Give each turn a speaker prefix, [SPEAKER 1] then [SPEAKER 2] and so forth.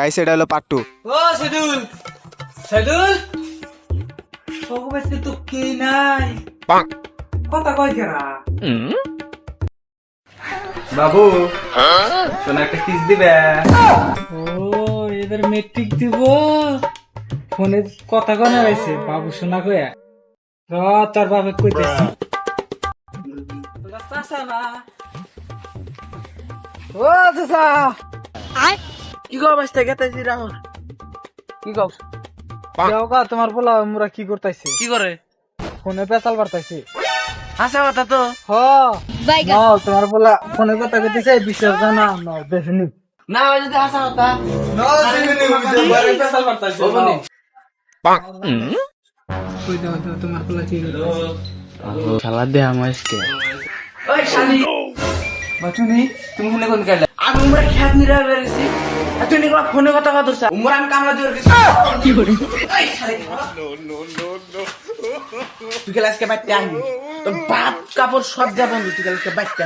[SPEAKER 1] Guys এটা হলো part two
[SPEAKER 2] ও সেদুল। সেদুল? বেশি তো কে নাই কথা কই কেরা
[SPEAKER 3] বাবু শোনা একটা কিস দিবে।
[SPEAKER 2] ও এবার মেট্রিক দিব। ফোনে কথা কনে রয়েছে বাবু শোনা কয়া। র তোর বাবা কইতেছি। ও চাচা। কি গো বাসতে গেতেছি রাহুল কি গো যাও গা তোমার বলা আমরা কি করতেছি
[SPEAKER 4] কি করে
[SPEAKER 2] ফোনে পেশাল বার্তাইছি
[SPEAKER 4] হাসা কথা তো
[SPEAKER 2] হ নাও তোমার বলা ফোনে কথা কইতেছে বিশ্বাস জানা না দেখিনি
[SPEAKER 4] না ওই যদি হাসা কথা
[SPEAKER 2] কই দাও দাও তোমার বলা কি
[SPEAKER 4] দে আমার ওই শালি বাচুনি তুমি ফোনে কোন কাটলে আমি উমরা খেত নিরা বেরেছি আর তুই নিকলা ফোনে কথা কথা ধরছা? উমরান কামলা দিয়ে কি করে তুই গেলে আজকে বাইতে আনবি তোর বাপ কাপড় সব যা বন্ধু তুই গেলে আজকে বাইতে